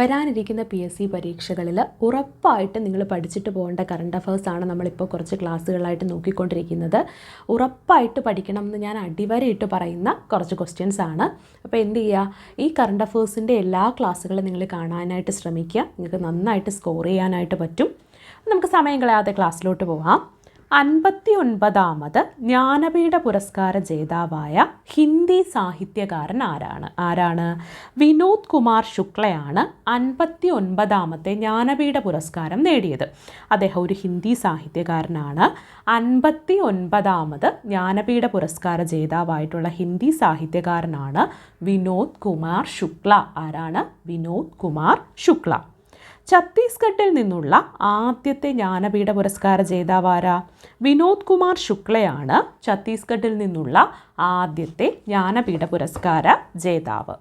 വരാനിരിക്കുന്ന P S C പരീക്ഷകളിൽ ഉറപ്പായിട്ടും നിങ്ങൾ പഠിച്ചിട്ട് പോകേണ്ട കറണ്ട് അഫേഴ്സാണ് നമ്മളിപ്പോൾ കുറച്ച് ക്ലാസ്സുകളായിട്ട് നോക്കിക്കൊണ്ടിരിക്കുന്നത്. ഉറപ്പായിട്ട് പഠിക്കണം എന്ന് ഞാൻ അടിവരയിട്ട് പറയുന്ന കുറച്ച് ക്വസ്റ്റ്യൻസ് ആണ്. അപ്പോൾ എന്ത് ചെയ്യുക? ഈ കറണ്ട് അഫേഴ്സിന്റെ എല്ലാ ക്ലാസ്സുകളും നിങ്ങൾ കാണാനായിട്ട് ശ്രമിക്കുക. നിങ്ങൾക്ക് നന്നായിട്ട് സ്കോർ ചെയ്യാനായിട്ട് പറ്റും. നമുക്ക് സമയം കളയാതെ ക്ലാസ്സിലോട്ട് പോകാം അൻപത്തി ഒൻപതാമത് ജ്ഞാനപീഠ പുരസ്കാര ജേതാവായ ഹിന്ദി സാഹിത്യകാരൻ ആരാണ്? ആരാണ്? വിനോദ് കുമാർ ശുക്ലയാണ് അൻപത്തി ഒൻപതാമത്തെ ജ്ഞാനപീഠ പുരസ്കാരം നേടിയത്. അദ്ദേഹം ഒരു ഹിന്ദി സാഹിത്യകാരനാണ്. അൻപത്തി ഒൻപതാമത് ജ്ഞാനപീഠ പുരസ്കാര ജേതാവായിട്ടുള്ള ഹിന്ദി സാഹിത്യകാരനാണ് വിനോദ് കുമാർ ശുക്ല. ആരാണ്? വിനോദ് കുമാർ ശുക്ല. ഛത്തീസ്ഗഡിൽ നിന്നുള്ള ആദ്യത്തെ ജ്ഞാനപീഠ പുരസ്കാര ജേതാവാര വിനോദ് കുമാർ ശുക്ലയാണ് ഛത്തീസ്ഗഡിൽ നിന്നുള്ള ആദ്യത്തെ ജ്ഞാനപീഠ പുരസ്കാര ജേതാവ്.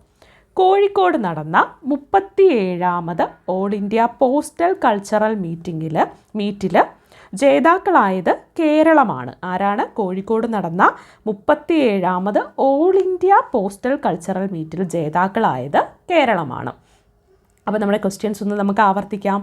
കോഴിക്കോട് നടന്ന മുപ്പത്തിയേഴാമത് ഓൾ ഇന്ത്യ പോസ്റ്റൽ കൾച്ചറൽ മീറ്റിങ്ങിൽ മീറ്റിൽ ജേതാക്കളായത് കേരളമാണ്. ആരാണ്? കോഴിക്കോട് നടന്ന മുപ്പത്തിയേഴാമത് ഓൾ ഇന്ത്യ പോസ്റ്റൽ കൾച്ചറൽ മീറ്റിൽ ജേതാക്കളായത് കേരളമാണ്. അപ്പോൾ നമ്മുടെ ക്വസ്റ്റ്യൻസ് ഒന്ന് നമുക്ക് ആവർത്തിക്കാം.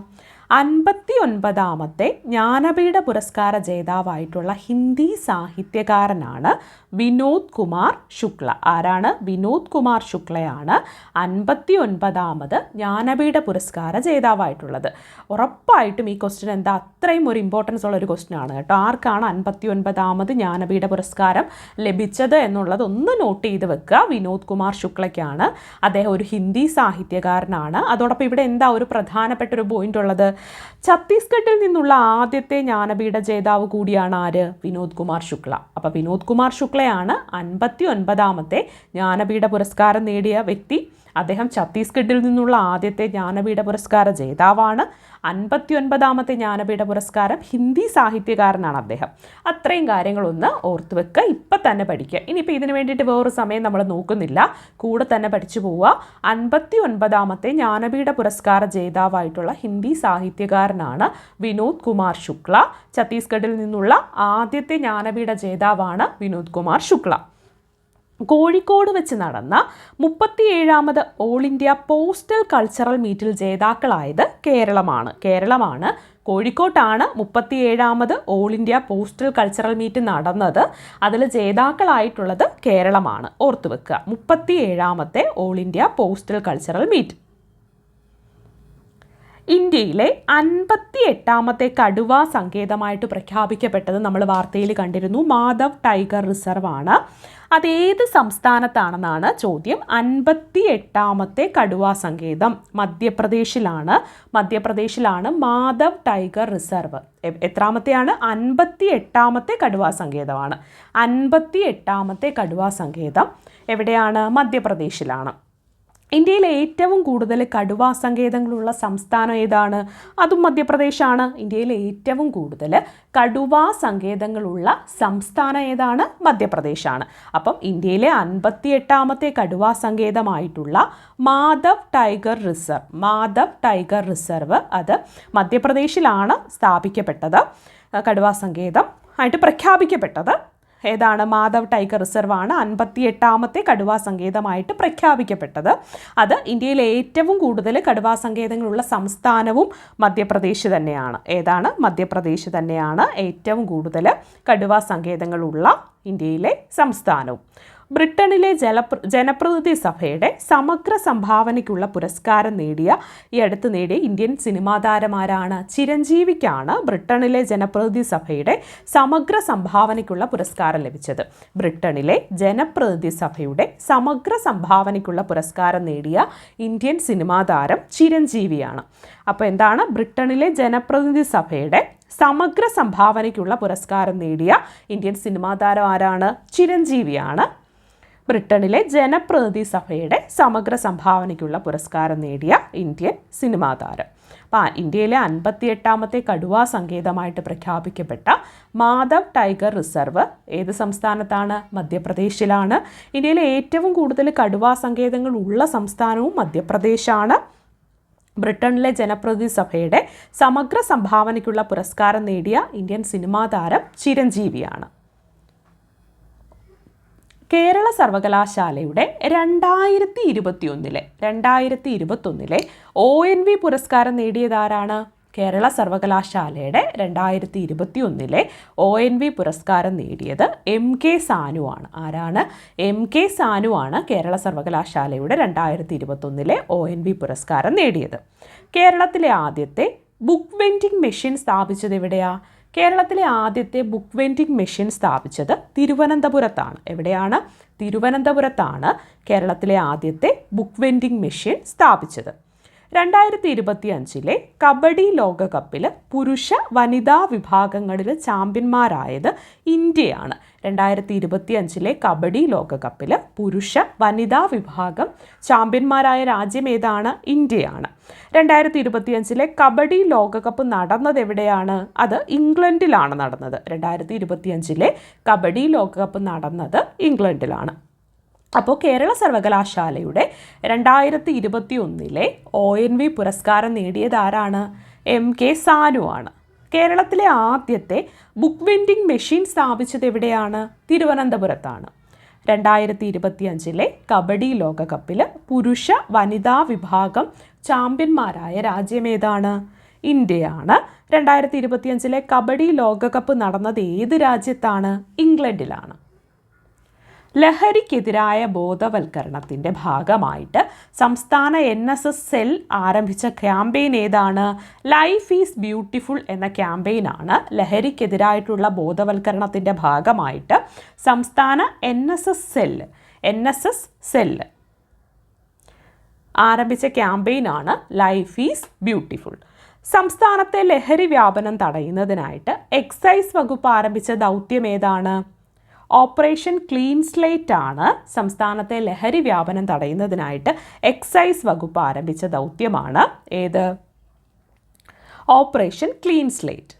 അൻപത്തി ഒൻപതാമത്തെ ജ്ഞാനപീഠ പുരസ്കാര ജേതാവായിട്ടുള്ള ഹിന്ദി സാഹിത്യകാരനാണ് വിനോദ് കുമാർ ശുക്ല. ആരാണ്? വിനോദ് കുമാർ ശുക്ലയാണ് അൻപത്തി ഒൻപതാമത് ജ്ഞാനപീഠ പുരസ്കാര ജേതാവായിട്ടുള്ളത്. ഉറപ്പായിട്ടും ഈ ക്വസ്റ്റ്യൻ എന്താ? അത്രയും ഒരു ഇമ്പോർട്ടൻസ് ഉള്ള ഒരു ക്വസ്റ്റ്യൻ ആണ് കേട്ടോ. ആർക്കാണ് അൻപത്തി ഒൻപതാമത് ജ്ഞാനപീഠ പുരസ്കാരം ലഭിച്ചത് എന്നുള്ളത് ഒന്ന് നോട്ട് ചെയ്ത് വെക്കുക. വിനോദ് കുമാർ ശുക്ലയ്ക്കാണ് അദ്ദേഹം ഒരു ഹിന്ദി സാഹിത്യകാരനാണ്. അതോടൊപ്പം ഇവിടെ എന്താ ഒരു പ്രധാനപ്പെട്ട ഒരു പോയിന്റ് ഉള്ളത്? ഛത്തീസ്ഗഡിൽ നിന്നുള്ള ആദ്യത്തെ ജ്ഞാനപീഠ ജേതാവ് കൂടിയാണ് ആര്? വിനോദ് കുമാർ ശുക്ല. അപ്പോൾ വിനോദ് കുമാർ ശുക്ലയാണ് അൻപത്തി ഒൻപതാമത്തെ ജ്ഞാനപീഠ പുരസ്കാരം നേടിയ വ്യക്തി. അദ്ദേഹം ഛത്തീസ്ഗഡിൽ നിന്നുള്ള ആദ്യത്തെ ജ്ഞാനപീഠ പുരസ്കാര ജേതാവാണ്. അൻപത്തി ഒൻപതാമത്തെ ജ്ഞാനപീഠ പുരസ്കാരം ഹിന്ദി സാഹിത്യകാരനാണ് അദ്ദേഹം. അത്രയും കാര്യങ്ങളൊന്ന് ഓർത്ത് വെക്കുക ഇപ്പം തന്നെ പഠിക്കുക. ഇനിയിപ്പോൾ ഇതിനു വേണ്ടിയിട്ട് വേറൊരു സമയം നമ്മൾ നോക്കുന്നില്ല. കൂടെ തന്നെ പഠിച്ചു പോവുക. അൻപത്തി ഒൻപതാമത്തെ ജ്ഞാനപീഠ പുരസ്കാര ജേതാവായിട്ടുള്ള ഹിന്ദി സാഹിത്യകാരനാണ് വിനോദ് കുമാർ ശുക്ല. ഛത്തീസ്ഗഡിൽ നിന്നുള്ള ആദ്യത്തെ ജ്ഞാനപീഠ ജേതാവാണ് വിനോദ് കുമാർ ശുക്ല. കോഴിക്കോട് വെച്ച് നടന്ന മുപ്പത്തിയേഴാമത് ഓൾ ഇന്ത്യ പോസ്റ്റൽ കൾച്ചറൽ മീറ്റിൽ ജേതാക്കളായത് കേരളമാണ്. കേരളമാണ്. കോഴിക്കോട്ടാണ് മുപ്പത്തിയേഴാമത് all India postal cultural meet നടന്നത്. അതിൽ ജേതാക്കളായിട്ടുള്ളത് കേരളമാണ്. ഓർത്തു വെക്കുക. മുപ്പത്തിയേഴാമത്തെ all India postal cultural meet ഇന്ത്യയിലെ അൻപത്തി എട്ടാമത്തെ കടുവ സങ്കേതമായിട്ട് പ്രഖ്യാപിക്കപ്പെട്ടത് നമ്മൾ വാർത്തയിൽ കണ്ടിരുന്നു. മാധവ് ടൈഗർ റിസർവ് ആണ് അതേത് സംസ്ഥാനത്താണെന്നാണ് ചോദ്യം. അൻപത്തി എട്ടാമത്തെ കടുവ സങ്കേതം മധ്യപ്രദേശിലാണ്. മധ്യപ്രദേശിലാണ് മാധവ് ടൈഗർ റിസർവ്. എത്രാമത്തെയാണ്? അൻപത്തി എട്ടാമത്തെ കടുവ സങ്കേതമാണ്. അൻപത്തി എട്ടാമത്തെ കടുവ സങ്കേതം എവിടെയാണ്? മധ്യപ്രദേശിലാണ്. ഇന്ത്യയിലെ ഏറ്റവും കൂടുതൽ കടുവാ സങ്കേതങ്ങളുള്ള സംസ്ഥാനം ഏതാണ്? അതും മധ്യപ്രദേശാണ്. ഇന്ത്യയിലെ ഏറ്റവും കൂടുതൽ കടുവാ സങ്കേതങ്ങളുള്ള സംസ്ഥാനം ഏതാണ്? മധ്യപ്രദേശാണ്. അപ്പം ഇന്ത്യയിലെ അൻപത്തി എട്ടാമത്തെ കടുവാ സങ്കേതമായിട്ടുള്ള Madhav tiger reserve Madhav tiger reserve അത് മധ്യപ്രദേശിലാണ് സ്ഥാപിക്കപ്പെട്ടത്. കടുവാ സങ്കേതം ആയിട്ട് പ്രഖ്യാപിക്കപ്പെട്ടത്. ഏതാണ് മാധവ് ടൈഗർ റിസർവ് ആണ് അൻപത്തി എട്ടാമത്തെ കടുവാ സങ്കേതമായിട്ട് പ്രഖ്യാപിക്കപ്പെട്ടത്. അത് ഇന്ത്യയിലെ ഏറ്റവും കൂടുതൽ കടുവാ സങ്കേതങ്ങളുള്ള സംസ്ഥാനവും മധ്യപ്രദേശ് തന്നെയാണ്. ഏതാണ്? മധ്യപ്രദേശ് തന്നെയാണ് ഏറ്റവും കൂടുതൽ കടുവാ സങ്കേതങ്ങളുള്ള ഇന്ത്യയിലെ സംസ്ഥാനവും. ബ്രിട്ടനിലെ ജലപ്ര ജനപ്രതിനിധി സഭയുടെ സമഗ്ര സംഭാവനയ്ക്കുള്ള പുരസ്കാരം നേടിയ ഈ അടുത്ത് നേടിയ ഇന്ത്യൻ സിനിമാ താരമാരാണ് ചിരഞ്ജീവിക്കാണ് ബ്രിട്ടനിലെ ജനപ്രതിനിധി സഭയുടെ സമഗ്ര സംഭാവനയ്ക്കുള്ള പുരസ്കാരം ലഭിച്ചത്. ബ്രിട്ടനിലെ ജനപ്രതിനിധി സഭയുടെ സമഗ്ര സംഭാവനയ്ക്കുള്ള പുരസ്കാരം നേടിയ ഇന്ത്യൻ സിനിമാ താരം ചിരഞ്ജീവിയാണ്. അപ്പോൾ എന്താണ്? ബ്രിട്ടനിലെ ജനപ്രതിനിധി സഭയുടെ സമഗ്ര സംഭാവനയ്ക്കുള്ള പുരസ്കാരം നേടിയ ഇന്ത്യൻ സിനിമാ താരം ആരാണ്? ചിരഞ്ജീവിയാണ്. ബ്രിട്ടനിലെ ജനപ്രതിനിധി സഭയുടെ സമഗ്ര സംഭാവനയ്ക്കുള്ള പുരസ്കാരം നേടിയ ഇന്ത്യൻ സിനിമാ താരം. അപ്പോൾ ഇന്ത്യയിലെ അൻപത്തിയെട്ടാമത്തെ കടുവാ സങ്കേതമായിട്ട് പ്രഖ്യാപിക്കപ്പെട്ട മാധവ് ടൈഗർ റിസർവ് ഏത് സംസ്ഥാനത്താണ്? മധ്യപ്രദേശിലാണ്. ഇന്ത്യയിലെ ഏറ്റവും കൂടുതൽ കടുവാ സങ്കേതങ്ങൾ ഉള്ള സംസ്ഥാനവും മധ്യപ്രദേശാണ്. ബ്രിട്ടനിലെ ജനപ്രതിനിധി സഭയുടെ സമഗ്ര സംഭാവനയ്ക്കുള്ള പുരസ്കാരം നേടിയ ഇന്ത്യൻ സിനിമാ താരം ചിരഞ്ജീവിയാണ്. കേരള സർവകലാശാലയുടെ രണ്ടായിരത്തി ഇരുപത്തി ഒന്നിലെ രണ്ടായിരത്തി ഇരുപത്തൊന്നിലെ ഒ എൻ വി പുരസ്കാരം നേടിയതാരാണ്? കേരള സർവകലാശാലയുടെ രണ്ടായിരത്തി ഇരുപത്തി ഒന്നിലെ ഒ എൻ വി പുരസ്കാരം നേടിയത് എം കെ സാനു ആണ്. ആരാണ്? എം കെ സാനു ആണ് കേരള സർവകലാശാലയുടെ രണ്ടായിരത്തി ഇരുപത്തൊന്നിലെ ഒ എൻ വി പുരസ്കാരം നേടിയത്. കേരളത്തിലെ ആദ്യത്തെ ബുക്ക് വെൻഡിംഗ് മെഷീൻ സ്ഥാപിച്ചത് എവിടെയാ? കേരളത്തിലെ ആദ്യത്തെ ബുക്ക് വെൻഡിംഗ് മെഷീൻ സ്ഥാപിച്ചത് തിരുവനന്തപുരത്താണ്. എവിടെയാണ്? തിരുവനന്തപുരത്താണ് കേരളത്തിലെ ആദ്യത്തെ ബുക്ക് വെൻഡിംഗ് മെഷീൻ സ്ഥാപിച്ചത്. രണ്ടായിരത്തി ഇരുപത്തി അഞ്ചിലെ കബഡി ലോകകപ്പിൽ പുരുഷ വനിതാ വിഭാഗങ്ങളിൽ ചാമ്പ്യന്മാരായത് ഇന്ത്യയാണ്. രണ്ടായിരത്തി ഇരുപത്തി അഞ്ചിലെ കബഡി ലോകകപ്പിൽ പുരുഷ വനിതാ വിഭാഗം ചാമ്പ്യന്മാരായ രാജ്യം ഏതാണ്? ഇന്ത്യയാണ്. രണ്ടായിരത്തി ഇരുപത്തി അഞ്ചിലെ കബഡി ലോകകപ്പ് നടന്നത് എവിടെയാണ്? അത് ഇംഗ്ലണ്ടിലാണ് നടന്നത്. രണ്ടായിരത്തി ഇരുപത്തി അഞ്ചിലെ കബഡി ലോകകപ്പ് നടന്നത് ഇംഗ്ലണ്ടിലാണ്. അപ്പോൾ കേരള സർവകലാശാലയുടെ രണ്ടായിരത്തി ഇരുപത്തി ഒന്നിലെ ഒ എൻ വി പുരസ്കാരം നേടിയത് ആരാണ്? എം കെ സാനു ആണ്. കേരളത്തിലെ ആദ്യത്തെ ബുക്ക് വെൻഡിംഗ് മെഷീൻ സ്ഥാപിച്ചത് എവിടെയാണ്? തിരുവനന്തപുരത്താണ്. രണ്ടായിരത്തി ഇരുപത്തി അഞ്ചിലെ കബഡി ലോകകപ്പിൽ പുരുഷ വനിതാ വിഭാഗം ചാമ്പ്യന്മാരായ രാജ്യമേതാണ് ഇന്ത്യയാണ്. രണ്ടായിരത്തി ഇരുപത്തിയഞ്ചിലെ കബഡി ലോകകപ്പ് നടന്നത് ഏത് രാജ്യത്താണ്? ഇംഗ്ലണ്ടിലാണ്. ലഹരിക്കെതിരായ ബോധവൽക്കരണത്തിന്റെ ഭാഗമായിട്ട് സംസ്ഥാന എൻ എസ് എസ് സെൽ ആരംഭിച്ച ക്യാമ്പയിൻ ഏതാണ്? ലൈഫ് ഈസ് ബ്യൂട്ടിഫുൾ എന്ന ക്യാമ്പയിനാണ് ലഹരിക്കെതിരായിട്ടുള്ള ബോധവൽക്കരണത്തിന്റെ ഭാഗമായിട്ട് സംസ്ഥാന N S S cell N S S cell ആരംഭിച്ച ക്യാമ്പയിനാണ് ലൈഫ് ഈസ് ബ്യൂട്ടിഫുൾ സംസ്ഥാനത്തെ ലഹരി വ്യാപനം തടയുന്നതിനായിട്ട് എക്സൈസ് വകുപ്പ് ആരംഭിച്ച ദൗത്യം ഏതാണ്? ഓപ്പറേഷൻ ക്ലീൻ സ്ലേറ്റ് ആണ് സംസ്ഥാനത്തെ ലഹരി വ്യാപനം തടയുന്നതിനായിട്ട് എക്സൈസ് വകുപ്പ് ആരംഭിച്ച ദൗത്യമാണ്. ഏത്? Operation clean slate.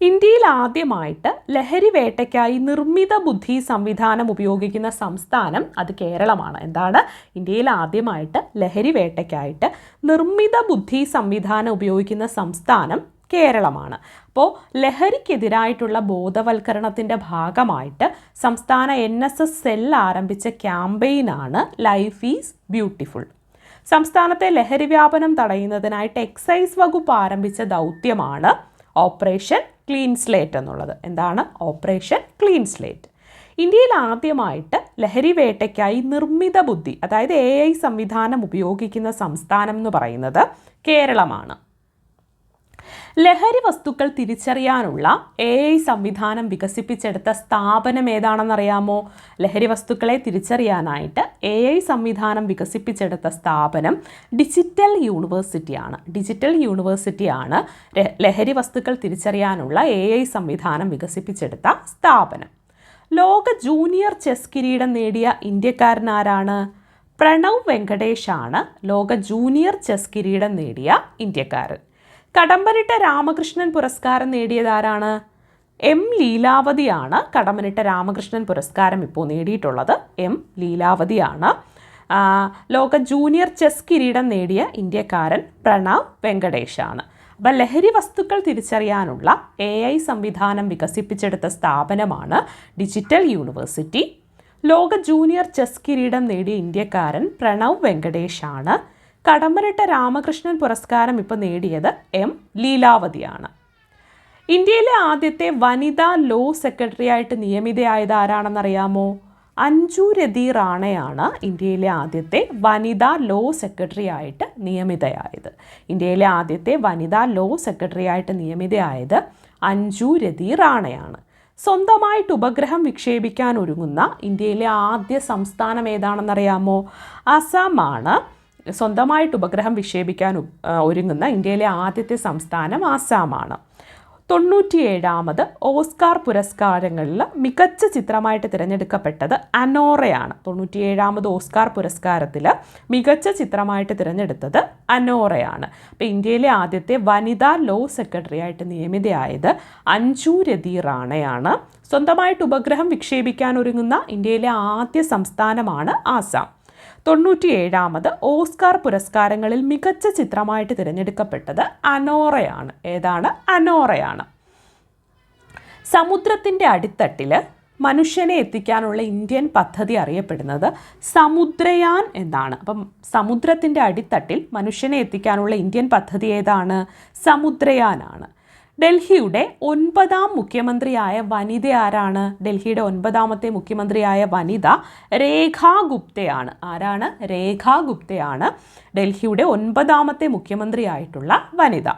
ഇന്ത്യയിൽ ആദ്യമായിട്ട് ലഹരി വേട്ടയ്ക്കായി നിർമ്മിത ബുദ്ധി സംവിധാനം ഉപയോഗിക്കുന്ന സംസ്ഥാനം അത് കേരളമാണ്. എന്താണ്? ഇന്ത്യയിൽ ആദ്യമായിട്ട് ലഹരി വേട്ടയ്ക്കായിട്ട് നിർമ്മിത ബുദ്ധി സംവിധാനം ഉപയോഗിക്കുന്ന സംസ്ഥാനം കേരളമാണ്. അപ്പോൾ ലഹരിക്കെതിരായിട്ടുള്ള ബോധവൽക്കരണത്തിന്റെ ഭാഗമായിട്ട് സംസ്ഥാന എൻ എസ് എസ് സെൽ ആരംഭിച്ച ക്യാമ്പയിനാണ് ലൈഫ് ഈസ് ബ്യൂട്ടിഫുൾ. സംസ്ഥാനത്തെ ലഹരി വ്യാപനം തടയുന്നതിനായിട്ട് എക്സൈസ് വകുപ്പ് ആരംഭിച്ച ദൗത്യമാണ് ഓപ്പറേഷൻ ക്ലീൻ സ്ലേറ്റ് എന്നുള്ളത്. എന്താണ്? Operation clean slate. ഇന്ത്യയിൽ ആദ്യമായിട്ട് ലഹരി വേട്ടയ്ക്കായി നിർമ്മിത ബുദ്ധി അതായത് എ സംവിധാനം ഉപയോഗിക്കുന്ന സംസ്ഥാനം എന്ന് പറയുന്നത് കേരളമാണ്. ലഹരി വസ്തുക്കൾ തിരിച്ചറിയാനുള്ള എ ഐ സംവിധാനം വികസിപ്പിച്ചെടുത്ത സ്ഥാപനം ഏതാണെന്നറിയാമോ? ലഹരി വസ്തുക്കളെ തിരിച്ചറിയാനായിട്ട് എ ഐ സംവിധാനം വികസിപ്പിച്ചെടുത്ത സ്ഥാപനം ഡിജിറ്റൽ യൂണിവേഴ്സിറ്റിയാണ്. ഡിജിറ്റൽ യൂണിവേഴ്സിറ്റിയാണ് ലഹരി വസ്തുക്കൾ തിരിച്ചറിയാനുള്ള എ ഐ സംവിധാനം വികസിപ്പിച്ചെടുത്ത സ്ഥാപനം. ലോക ജൂനിയർ ചെസ് കിരീടം നേടിയ ഇന്ത്യക്കാരനാരാണ് പ്രണവ് വെങ്കടേഷാണ് ലോക ജൂനിയർ ചെസ് കിരീടം നേടിയ ഇന്ത്യക്കാരൻ. കടമ്പനിട്ട രാമകൃഷ്ണൻ പുരസ്കാരം നേടിയതാരാണ് എം ലീലാവതിയാണ് കടമ്പനിട്ട രാമകൃഷ്ണൻ പുരസ്കാരം ഇപ്പോൾ നേടിയിട്ടുള്ളത്. എം ലീലാവതിയാണ്. ലോക ജൂനിയർ ചെസ് കിരീടം നേടിയ ഇന്ത്യക്കാരൻ പ്രണവ് വെങ്കടേഷാണ്. അപ്പം ലഹരി വസ്തുക്കൾ തിരിച്ചറിയാനുള്ള എ ഐ സംവിധാനം വികസിപ്പിച്ചെടുത്ത സ്ഥാപനമാണ് ഡിജിറ്റൽ യൂണിവേഴ്സിറ്റി. ലോക ജൂനിയർ ചെസ് കിരീടം നേടിയ ഇന്ത്യക്കാരൻ പ്രണവ് വെങ്കടേഷാണ്. കടമ്പനിട്ട രാമകൃഷ്ണൻ പുരസ്കാരം ഇപ്പോൾ നേടിയത് എം ലീലാവതിയാണ്. ഇന്ത്യയിലെ ആദ്യത്തെ വനിതാ ലോ സെക്രട്ടറി ആയിട്ട് നിയമിതയായത് ആരാണെന്നറിയാമോ? അഞ്ജു രതി റാണയാണ് ഇന്ത്യയിലെ ആദ്യത്തെ വനിതാ ലോ സെക്രട്ടറി ആയിട്ട് നിയമിതയായത്. ഇന്ത്യയിലെ ആദ്യത്തെ വനിതാ ലോ സെക്രട്ടറി ആയിട്ട് നിയമിതയായത് അഞ്ജു രതി റാണയാണ്. സ്വന്തമായിട്ട് ഉപഗ്രഹം വിക്ഷേപിക്കാൻ ഒരുങ്ങുന്ന ഇന്ത്യയിലെ ആദ്യ സംസ്ഥാനം ഏതാണെന്നറിയാമോ? അസമാണ്. സ്വന്തമായിട്ട് ഉപഗ്രഹം വിക്ഷേപിക്കാൻ ഒരുങ്ങുന്ന ഇന്ത്യയിലെ ആദ്യത്തെ സംസ്ഥാനം ആസാമാണ്. തൊണ്ണൂറ്റിയേഴാമത് ഓസ്കാർ പുരസ്കാരങ്ങളിൽ മികച്ച ചിത്രമായിട്ട് തിരഞ്ഞെടുക്കപ്പെട്ടത് അനോറയാണ്. തൊണ്ണൂറ്റിയേഴാമത് ഓസ്കാർ പുരസ്കാരത്തിൽ മികച്ച ചിത്രമായിട്ട് തിരഞ്ഞെടുത്തത് അനോറയാണ്. അപ്പോൾ ഇന്ത്യയിലെ ആദ്യത്തെ വനിതാ ലോ സെക്രട്ടറി ആയിട്ട് നിയമിതയായത് അഞ്ജു രതി റാണയാണ്. സ്വന്തമായിട്ട് ഉപഗ്രഹം വിക്ഷേപിക്കാൻ ഒരുങ്ങുന്ന ഇന്ത്യയിലെ ആദ്യ സംസ്ഥാനമാണ് ആസാം. തൊണ്ണൂറ്റിയേഴാമത് ഓസ്കാർ പുരസ്കാരങ്ങളിൽ മികച്ച ചിത്രമായിട്ട് തിരഞ്ഞെടുക്കപ്പെട്ടത് അനോറയാണ്. ഏതാണ്? അനോറയാണ്. സമുദ്രത്തിന്റെ അടിത്തട്ടിൽ മനുഷ്യനെ എത്തിക്കാനുള്ള ഇന്ത്യൻ പദ്ധതി അറിയപ്പെടുന്നത് സമുദ്രയാൻ എന്നാണ്. അപ്പം സമുദ്രത്തിന്റെ അടിത്തട്ടിൽ മനുഷ്യനെ എത്തിക്കാനുള്ള ഇന്ത്യൻ പദ്ധതി ഏതാണ്? സമുദ്രയാനാണ്. ഡൽഹിയുടെ ഒൻപതാം മുഖ്യമന്ത്രിയായ വനിത ആരാണ്? ഡൽഹിയുടെ ഒൻപതാമത്തെ മുഖ്യമന്ത്രിയായ വനിത രേഖാ ഗുപ്തയാണ്. ആരാണ്? രേഖാ ഗുപ്തയാണ് ഡൽഹിയുടെ ഒൻപതാമത്തെ മുഖ്യമന്ത്രിയായിട്ടുള്ള വനിത.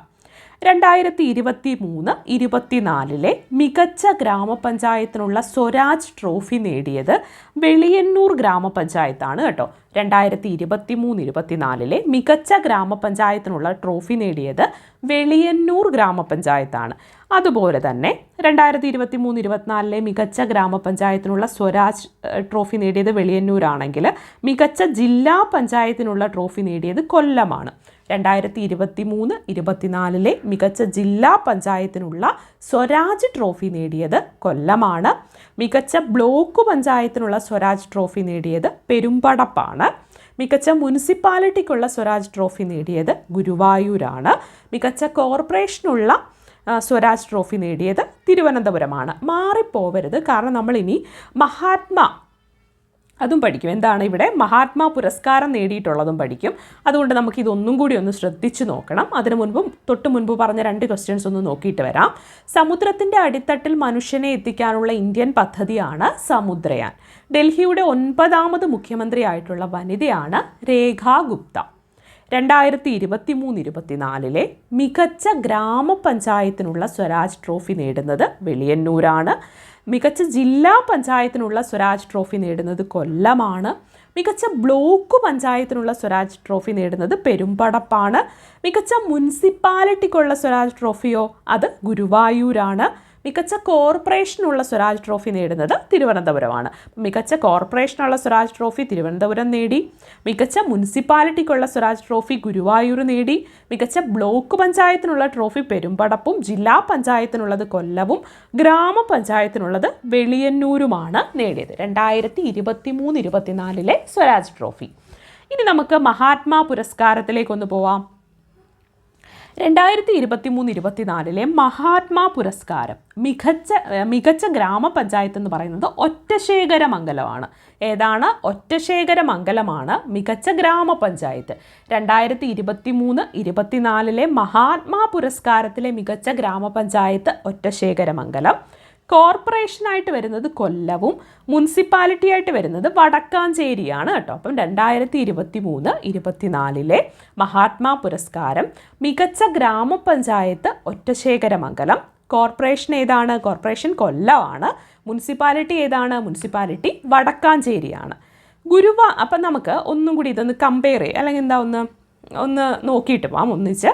രണ്ടായിരത്തി ഇരുപത്തി മൂന്ന് ഇരുപത്തിനാലിലെ മികച്ച ഗ്രാമപഞ്ചായത്തിനുള്ള സ്വരാജ് ട്രോഫി നേടിയത് വെളിയന്നൂർ ഗ്രാമപഞ്ചായത്താണ് കേട്ടോ. രണ്ടായിരത്തി ഇരുപത്തി മൂന്ന് ഇരുപത്തിനാലിലെ മികച്ച ഗ്രാമപഞ്ചായത്തിനുള്ള ട്രോഫി നേടിയത് വെളിയന്നൂർ ഗ്രാമപഞ്ചായത്താണ്. അതുപോലെ തന്നെ രണ്ടായിരത്തി ഇരുപത്തി മൂന്ന് ഇരുപത്തിനാലിലെ മികച്ച ഗ്രാമപഞ്ചായത്തിനുള്ള സ്വരാജ് ട്രോഫി നേടിയത് വെളിയന്നൂരാണെങ്കിൽ മികച്ച ജില്ലാ പഞ്ചായത്തിനുള്ള ട്രോഫി നേടിയത് കൊല്ലമാണ്. രണ്ടായിരത്തി ഇരുപത്തി മൂന്ന് ഇരുപത്തിനാലിലെ മികച്ച ജില്ലാ പഞ്ചായത്തിനുള്ള സ്വരാജ് ട്രോഫി നേടിയത് കൊല്ലമാണ്. മികച്ച ബ്ലോക്ക് പഞ്ചായത്തിനുള്ള സ്വരാജ് ട്രോഫി നേടിയത് പെരുമ്പടപ്പാണ്. മികച്ച മുനിസിപ്പാലിറ്റിക്കുള്ള സ്വരാജ് ട്രോഫി നേടിയത് ഗുരുവായൂരാണ്. മികച്ച കോർപ്പറേഷനുള്ള സ്വരാജ് ട്രോഫി നേടിയത് തിരുവനന്തപുരമാണ്. മാറിപ്പോവരുത്. കാരണം നമ്മളിനി മഹാത്മാ അതും പഠിക്കും. എന്താണ് ഇവിടെ? മഹാത്മാ പുരസ്കാരം നേടിയിട്ടുള്ളതും പഠിക്കും. അതുകൊണ്ട് നമുക്ക് ഇതൊന്നും കൂടി ഒന്ന് ശ്രദ്ധിച്ചു നോക്കണം. അതിനു മുൻപും തൊട്ട് മുൻപ് പറഞ്ഞ രണ്ട് ക്വസ്റ്റ്യൻസ് ഒന്ന് നോക്കിയിട്ട് വരാം. സമുദ്രത്തിന്റെ അടിത്തട്ടിൽ മനുഷ്യനെ എത്തിക്കാനുള്ള ഇന്ത്യൻ പദ്ധതിയാണ് സമുദ്രയാൻ. ഡൽഹിയുടെ ഒൻപതാമത് മുഖ്യമന്ത്രിയായിട്ടുള്ള വനിതയാണ് രേഖാ ഗുപ്ത രണ്ടായിരത്തി ഇരുപത്തി മൂന്ന് ഇരുപത്തിനാലിലെ മികച്ച ഗ്രാമപഞ്ചായത്തിനുള്ള സ്വരാജ് ട്രോഫി നേടുന്നത് വെളിയന്നൂരാണ്. മികച്ച ജില്ലാ പഞ്ചായത്തിനുള്ള സ്വരാജ് ട്രോഫി നേടുന്നത് കൊല്ലമാണ്. മികച്ച ബ്ലോക്ക് പഞ്ചായത്തിനുള്ള സ്വരാജ് ട്രോഫി നേടുന്നത് പെരുമ്പടപ്പാണ്. മികച്ച മുനിസിപ്പാലിറ്റിക്കുള്ള സ്വരാജ് ട്രോഫിയോ അത് ഗുരുവായൂരാണ്. മികച്ച കോർപ്പറേഷനുള്ള സ്വരാജ് ട്രോഫി നേടുന്നത് തിരുവനന്തപുരമാണ്. മികച്ച കോർപ്പറേഷനുള്ള സ്വരാജ് ട്രോഫി തിരുവനന്തപുരം നേടി മികച്ച മുനിസിപ്പാലിറ്റിക്കുള്ള സ്വരാജ് ട്രോഫി ഗുരുവായൂർ നേടി മികച്ച ബ്ലോക്ക് പഞ്ചായത്തിനുള്ള ട്രോഫി പെരുമ്പടപ്പും ജില്ലാ പഞ്ചായത്തിനുള്ളത് കൊല്ലവും ഗ്രാമപഞ്ചായത്തിനുള്ളത് വെളിയന്നൂരുമാണ് നേടിയത്. രണ്ടായിരത്തി ഇരുപത്തി മൂന്ന് ഇരുപത്തിനാലിലെ സ്വരാജ് ട്രോഫി. ഇനി നമുക്ക് മഹാത്മാ പുരസ്കാരത്തിലേക്കൊന്ന് പോവാം. രണ്ടായിരത്തി ഇരുപത്തി മൂന്ന് ഇരുപത്തിനാലിലെ മഹാത്മാ പുരസ്കാരം മികച്ച മികച്ച ഗ്രാമപഞ്ചായത്ത് എന്ന് പറയുന്നത് ഒറ്റശേഖര മംഗലമാണ് ഏതാണ്? ഒറ്റശേഖര മംഗലമാണ് മികച്ച ഗ്രാമപഞ്ചായത്ത്. രണ്ടായിരത്തി ഇരുപത്തി മൂന്ന് ഇരുപത്തിനാലിലെ മഹാത്മാ പുരസ്കാരത്തിലെ മികച്ച ഗ്രാമപഞ്ചായത്ത് ഒറ്റശേഖര മംഗലം കോർപ്പറേഷനായിട്ട് വരുന്നത് കൊല്ലവും മുനിസിപ്പാലിറ്റി ആയിട്ട് വരുന്നത് വടക്കാഞ്ചേരിയാണ് കേട്ടോ. അപ്പം രണ്ടായിരത്തി ഇരുപത്തി മൂന്ന് ഇരുപത്തിനാലിലെ മഹാത്മാ പുരസ്കാരം മികച്ച ഗ്രാമപഞ്ചായത്ത് ഒറ്റശേഖരമംഗലം. കോർപ്പറേഷൻ ഏതാണ്? കോർപ്പറേഷൻ കൊല്ലമാണ്. മുനിസിപ്പാലിറ്റി ഏതാണ്? മുനിസിപ്പാലിറ്റി വടക്കാഞ്ചേരിയാണ്. ഗുരുവാ അപ്പം നമുക്ക് ഒന്നും കൂടി ഇതൊന്ന് കമ്പയർ ചെയ്യുക അല്ലെങ്കിൽ എന്താ ഒന്ന് ഒന്ന് നോക്കിയിട്ട് പോവാം. ഒന്നിച്ച്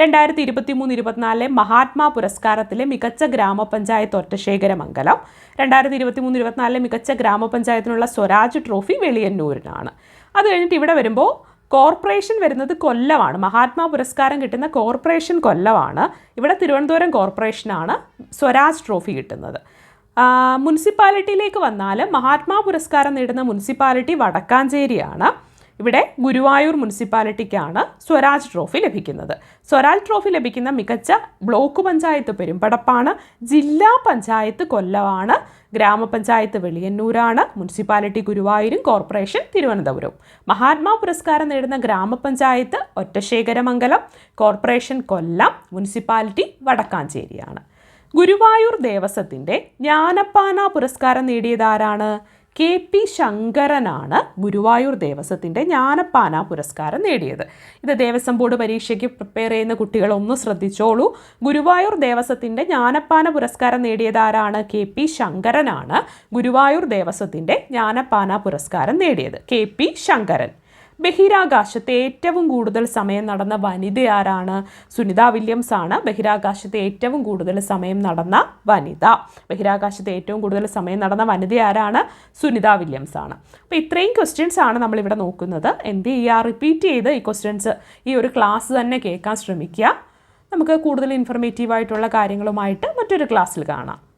രണ്ടായിരത്തി ഇരുപത്തി മൂന്ന് ഇരുപത്തിനാലിലെ മഹാത്മാ പുരസ്കാരത്തിലെ മികച്ച ഗ്രാമപഞ്ചായത്ത് ഒറ്റശേഖരമംഗലം രണ്ടായിരത്തി ഇരുപത്തി മൂന്ന് ഇരുപത്തിനാലിലെ മികച്ച ഗ്രാമപഞ്ചായത്തിനുള്ള സ്വരാജ് ട്രോഫി വെളിയന്നൂരിനാണ്. അത് കഴിഞ്ഞിട്ട് ഇവിടെ വരുമ്പോൾ കോർപ്പറേഷൻ വരുന്നത് കൊല്ലമാണ്. മഹാത്മാ പുരസ്കാരം കിട്ടുന്ന കോർപ്പറേഷൻ കൊല്ലമാണ്. ഇവിടെ തിരുവനന്തപുരം കോർപ്പറേഷനാണ് സ്വരാജ് ട്രോഫി കിട്ടുന്നത്. മുനിസിപ്പാലിറ്റിയിലേക്ക് വന്നാൽ മഹാത്മാ പുരസ്കാരം നേടുന്ന മുനിസിപ്പാലിറ്റി വടക്കാഞ്ചേരിയാണ്. ഇവിടെ ഗുരുവായൂർ മുനിസിപ്പാലിറ്റിക്കാണ് സ്വരാജ് ട്രോഫി ലഭിക്കുന്നത്. സ്വരാജ് ട്രോഫി ലഭിക്കുന്ന മികച്ച ബ്ലോക്ക് പഞ്ചായത്ത് പെരുമ്പടപ്പാണ് ജില്ലാ പഞ്ചായത്ത് കൊല്ലമാണ്. ഗ്രാമപഞ്ചായത്ത് വെളിയന്നൂരാണ്. മുനിസിപ്പാലിറ്റി ഗുരുവായൂരും കോർപ്പറേഷൻ തിരുവനന്തപുരവും. മഹാത്മാ പുരസ്കാരം നേടുന്ന ഗ്രാമപഞ്ചായത്ത് ഒറ്റശേഖരമംഗലം കോർപ്പറേഷൻ കൊല്ലം മുനിസിപ്പാലിറ്റി വടക്കാഞ്ചേരിയാണ്. ഗുരുവായൂർ ദേവസ്വത്തിന്റെ ജ്ഞാനപ്പാന പുരസ്കാരം നേടിയതാരാണ്? കെ പി ശങ്കരനാണ് ഗുരുവായൂർ ദേവസ്വത്തിന്റെ ജ്ഞാനപ്പാന പുരസ്കാരം നേടിയത്. ഇത് ദേവസ്വം ബോർഡ് പരീക്ഷയ്ക്ക് പ്രിപ്പയർ ചെയ്യുന്ന കുട്ടികളൊന്ന് ശ്രദ്ധിച്ചോളൂ. ഗുരുവായൂർ ദേവസ്വത്തിന്റെ ജ്ഞാനപ്പാന പുരസ്കാരം നേടിയതാരാണ് കെ പി ശങ്കരനാണ് ഗുരുവായൂർ ദേവസ്വത്തിന്റെ ജ്ഞാനപ്പാന പുരസ്കാരം നേടിയത്. K P Sankaran. ബഹിരാകാശത്ത് ഏറ്റവും കൂടുതൽ സമയം നടന്ന വനിത ആരാണ്? സുനിത വില്യംസ് ആണ്. ബഹിരാകാശത്ത് ഏറ്റവും കൂടുതൽ സമയം നടന്ന വനിത. ബഹിരാകാശത്ത് ഏറ്റവും കൂടുതൽ സമയം നടന്ന വനിത ആരാണ്? സുനിത വില്യംസ് ആണ്. അപ്പോൾ ഇത്രയും ക്വസ്റ്റ്യൻസ് ആണ് നമ്മളിവിടെ നോക്കുന്നത്. എന്ത് ചെയ്യുക റിപ്പീറ്റ് ചെയ്ത് ഈ ക്വസ്റ്റ്യൻസ് ഈ ഒരു ക്ലാസ് തന്നെ കേൾക്കാൻ ശ്രമിക്കുക. നമുക്ക് കൂടുതൽ ഇൻഫർമേറ്റീവ് ആയിട്ടുള്ള കാര്യങ്ങളുമായിട്ട് മറ്റൊരു ക്ലാസ്സിൽ കാണാം.